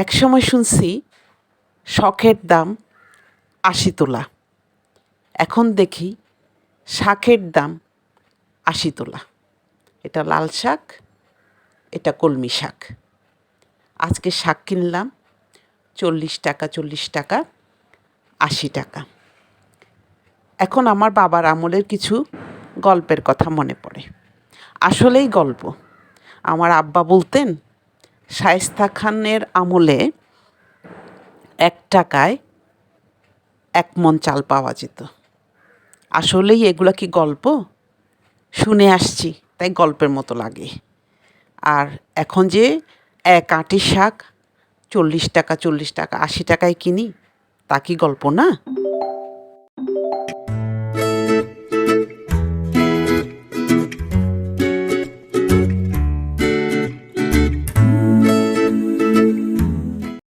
একসময় শুনছি, শখের দাম আশি তোলা। এখন দেখি, শাকের দাম আশি তোলা। এটা লাল শাক, এটা কলমি শাক। আজকে শাক কিনলাম, চল্লিশ টাকা চল্লিশ টাকা, আশি টাকা। এখন আমার বাবার আমলের কিছু গল্পের কথা মনে পড়ে। আসলেই গল্প। আমার আব্বা বলতেন শায়েস্তা খানের আমলে এক টাকায় এক মন চাল পাওয়া যেত। আসলেই এগুলা কি গল্প? শুনে আসছি, তাই গল্পের মতো লাগে। আর এখন যে এক আঁটি শাক চল্লিশ টাকা চল্লিশ টাকা, আশি টাকায় কিনি, তা কি গল্প না?